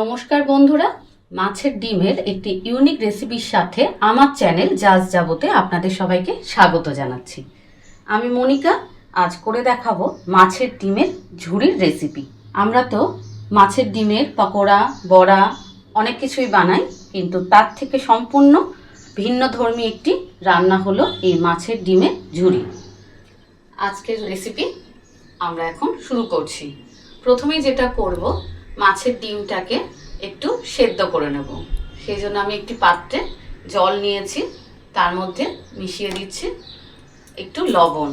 নমস্কার বন্ধুরা, মাছের ডিমের একটি ইউনিক রেসিপির সাথে আমার চ্যানেল জাজ যাবতে আপনাদের সবাইকে স্বাগত জানাচ্ছি। আমি মনিকা, আজ করে দেখাবো মাছের ডিমের ঝুড়ির রেসিপি আমরা তো মাছের ডিমের পকোড়া, বড়া, অনেক কিছুই বানাই, কিন্তু তার থেকে সম্পূর্ণ ভিন্ন ধর্মী একটি রান্না হলো এই মাছের ডিমের ঝুড়ি আজকের রেসিপি আমরা এখন শুরু করছি। প্রথমেই যেটা করব মাছের ডিমটাকে একটু সেদ্ধ করে নেব। সেই জন্য আমি একটি পাত্রে জল নিয়েছি, তার মধ্যে মিশিয়ে দিচ্ছি একটু লবণ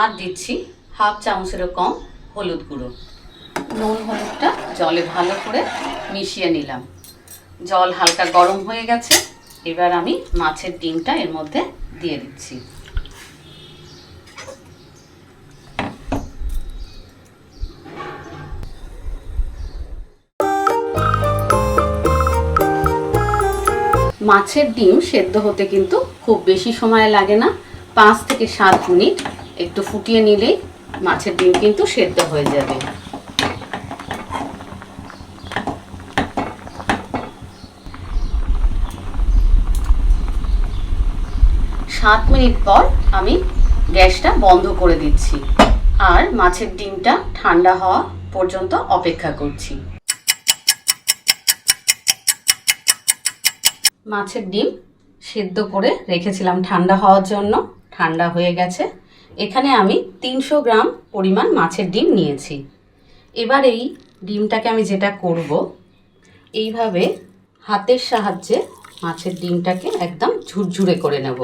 আর দিচ্ছি হাফ চামচেরও কম হলুদ গুঁড়ো। নুন হলুদটা জলে ভালো করে মিশিয়ে নিলাম। জল হালকা গরম হয়ে গেছে, এবার আমি মাছের ডিমটা এর মধ্যে দিয়ে দিচ্ছি। মাছের ডিম সেদ্ধ হতে কিন্তু খুব বেশি সময় লাগে না। পাঁচ থেকে সাত মিনিট একটু ফুটিয়ে নিলেই মাছের ডিম কিন্তু সেদ্ধ হয়ে যাবে। সাত মিনিট পর আমি গ্যাসটা বন্ধ করে দিচ্ছি। আর মাছের ডিমটা ঠান্ডা হওয়া পর্যন্ত অপেক্ষা করছি। মাছের ডিম সেদ্ধ করে রেখেছিলাম ঠান্ডা হওয়ার জন্য, ঠান্ডা হয়ে গেছে। এখানে আমি তিনশো গ্রাম পরিমাণ মাছের ডিম নিয়েছি। এবার এই ডিমটাকে আমি যেটা করব, এইভাবে হাতের সাহায্যে মাছের ডিমটাকে একদম ঝুরঝুরে করে নেব।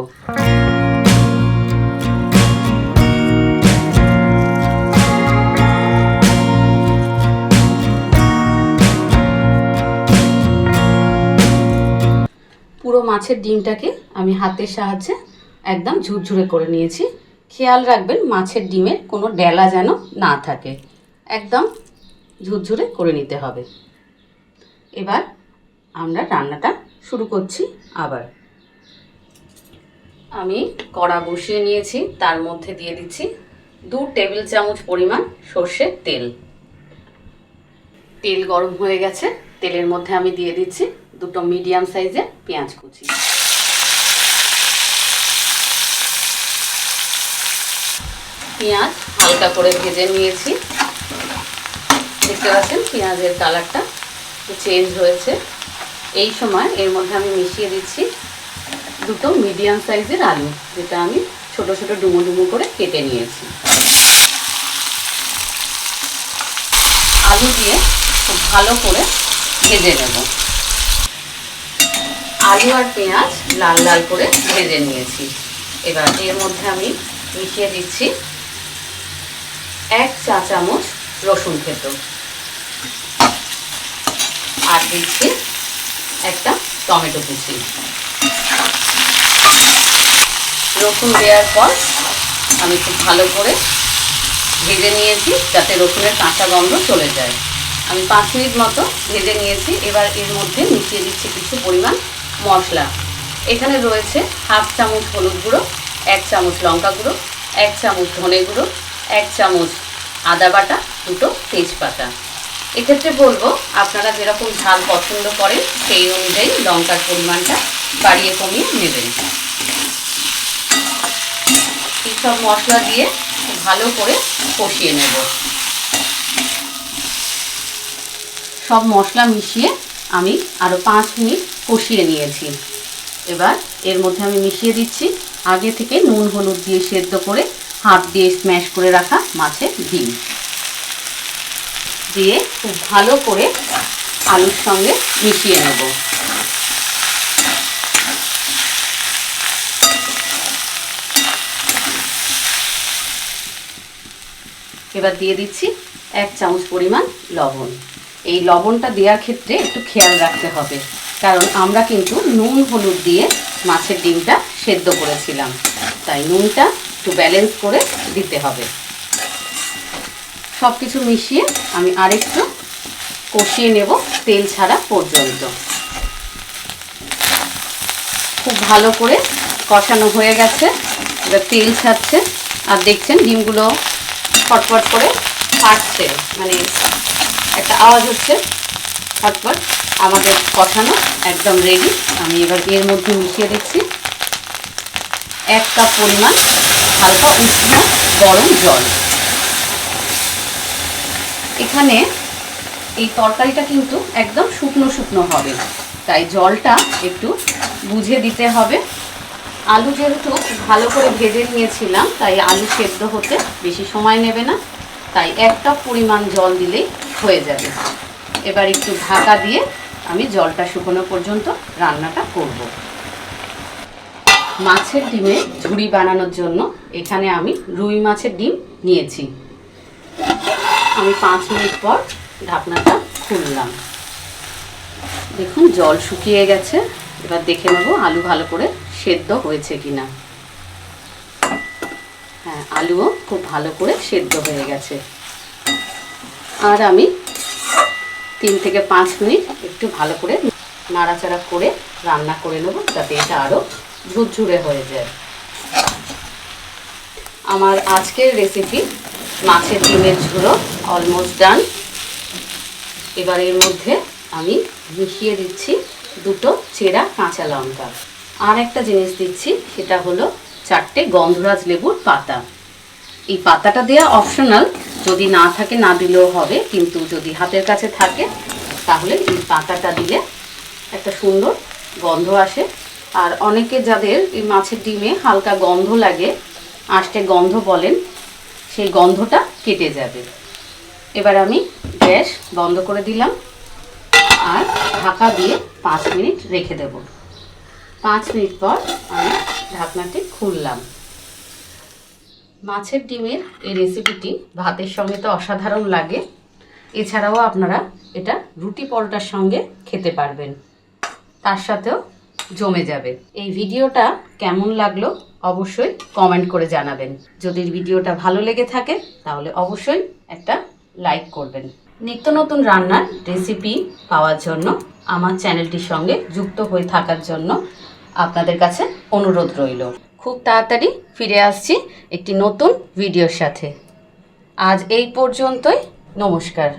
মাছের ডিমটাকে আমি হাতের সাহায্যে একদম ঝুরঝুরে করে নিয়েছি। খেয়াল রাখবেন মাছের ডিমের কোনো ডেলা যেন না থাকে। একদম ঝুরঝুরে করে নিতে হবে। এবার আমরা রান্নাটা শুরু করছি আবার। আমি কড়া বসিয়ে নিয়েছি, তার মধ্যে দিয়ে দিচ্ছি দু টেবিল চামচ পরিমাণ সর্ষের তেল। তেল গরম হয়ে গেছে, তেলের মধ্যে আমি দিয়ে দিচ্ছি দুটো মিডিয়াম সাইজের পেঁয়াজ কুচি। পেঁয়াজ হালকা করে ভেজে নিয়েছি। দেখতে পাচ্ছেন পেঁয়াজের কালারটা চেঞ্জ হয়েছে। এই সময় এর মধ্যে আমি মিশিয়ে দিচ্ছি দুটো মিডিয়াম সাইজের আলু, যেটা আমি ছোট ছোট ডুমো ডুমো করে কেটে নিয়েছি। আলু দিয়ে খুব ভালো করে ভেজে নেব। আলু আর পেঁয়াজ লাল লাল করে ভেজে নিয়েছি। এবার এর মধ্যে আমি মিশিয়ে দিচ্ছি এক চা চামচ রসুন খেতো। আর দিচ্ছি একটা টমেটো কুচি। রসুন দেওয়ার পর আমি খুব ভালো করে ভেজে নিয়েছি যাতে রসুনের কাঁচা গন্ধ চলে যায়। আমি পাঁচ মিনিট মতো ভেজে নিয়েছি। এবার এর মধ্যে মিশিয়ে দিচ্ছি কিছু পরিমাণ মশলা। এখানে রয়েছে হাফ চামচ হলুদ গুঁড়ো, এক চামচ লঙ্কা গুঁড়ো, এক চামচ ধনে গুঁড়ো, এক চামচ আদা বাটা, দুটো তেজপাতা। এক্ষেত্রে বলব, আপনারা যেরকম ঝাল পছন্দ করেন, সেই অনুযায়ী লঙ্কার পরিমাণটা বাড়িয়ে কমিয়ে নেবেন। এইসব মশলা দিয়ে ভালো করে কষিয়ে নেব। সব মশলা মিশিয়ে আমি আরও পাঁচ মিনিট কষিয়ে নিয়েছি। এবার এর মধ্যে আমি মিশিয়ে দিচ্ছি। আগে থেকে নুন, হলুদ দিয়ে সেদ্ধ করে হাত দিয়ে স্ম্যাশ করে রাখা মাছের ডিম। দিয়ে খুব ভালো করে আলুর সঙ্গে মিশিয়ে নেব। এবার দিয়ে দিচ্ছি এক চামচ পরিমাণ লবণ। এই লবণটা দেওয়ার ক্ষেত্রে একটু খেয়াল রাখতে হবে। কারণ আমরা কিন্তু নুন, হলুদ দিয়ে মাছের ডিমটা সেদ্ধ করেছিলাম। তাই নুনটা একটু ব্যালেন্স করে দিতে হবে। সব কিছু মিশিয়ে আমি আরেকটু কষিয়ে নেব তেল ছাড়া পর্যন্ত। খুব ভালো করে কষানো হয়ে গেছে। এবার তেল ছাড়ছে। আর দেখছেন ডিমগুলো ফটফট করে ফাটছে। মানে একটা আওয়াজ হচ্ছে। ফটফট আমাদের কষানো একদম রেডি আমি এবার এর মধ্যে মিশিয়ে দিচ্ছি। এক কাপ পরিমাণ হালকা উষ্ণ গরম জল। এখানে এই তরকারিটা কিন্তু একদম শুকনো শুকনো হবে। তাই জলটা একটু বুঝে দিতে হবে। আলু যেহেতু ভালো করে ভেজে নিয়েছিলাম, তাই আলু সেদ্ধ হতে বেশি সময় নেবে না। তাই এক কাপ পরিমাণ জল দিলেই হয়ে যাবে। এবার একটু ঢাকা দিয়ে আমি জলটা শুকনো পর্যন্ত রান্নাটা করব। মাছের ডিমে ঝুড়ি বানানোর জন্য এখানে আমি রুই মাছের ডিম নিয়েছি। আমি পাঁচ মিনিট পর ঢাকনাটা খুললাম। দেখুন, জল শুকিয়ে গেছে। এবার দেখে নেব আলু ভালো করে সেদ্ধ হয়েছে কিনা। হ্যাঁ আলুও খুব ভালো করে সেদ্ধ হয়ে গেছে। আর আমি তিন থেকে পাঁচ মিনিট একটু ভালো করে নাড়াচাড়া করে রান্না করে নেব, যাতে এটা আরও ঝুরঝুরে হয়ে যায়। আমার আজকের রেসিপি মাছের ডিমের ঝুড়ো অলমোস্ট ডান এবার এর মধ্যে আমি মিশিয়ে দিচ্ছি দুটো চেরা কাঁচা লঙ্কা। আর একটা জিনিস দিচ্ছি, সেটা হলো চারটে গন্ধরাজ লেবুর পাতা। এই পাতাটা দেওয়া অপশনাল যদি না থাকে, না দিলেও হবে, কিন্তু যদি হাতের কাছে থাকে, তাহলে এই পাতাটা দিলে একটা সুন্দর গন্ধ আসে। আর অনেকে যাদের এই মাছের ডিমে হালকা গন্ধ লাগে আষ্টে গন্ধ বলেন, সেই গন্ধটা কেটে যাবে। এবার আমি গ্যাস বন্ধ করে দিলাম আর ঢাকা দিয়ে পাঁচ মিনিট রেখে দেব। পাঁচ মিনিট পর আমি ঢাকনাটি খুললাম। মাছের ডিমের এই রেসিপিটি ভাতের সঙ্গে তো অসাধারণ লাগে। এছাড়াও আপনারা এটা রুটি পরোটার সঙ্গে খেতে পারবেন। তার সাথেও জমে যাবে। এই ভিডিওটা কেমন লাগল অবশ্যই কমেন্ট করে জানাবেন। যদি ভিডিওটা ভালো লেগে থাকে, তাহলে অবশ্যই একটা লাইক করবেন। নিত্য নতুন রান্নার রেসিপি পাওয়ার জন্য, আমার চ্যানেলটির সঙ্গে যুক্ত হয়ে থাকার জন্য আপনাদের কাছে অনুরোধ রইল। খুব তাড়াতাড়ি ফিরে আসছি একটি নতুন ভিডিওর সাথে। আজ এই পর্যন্তই। নমস্কার।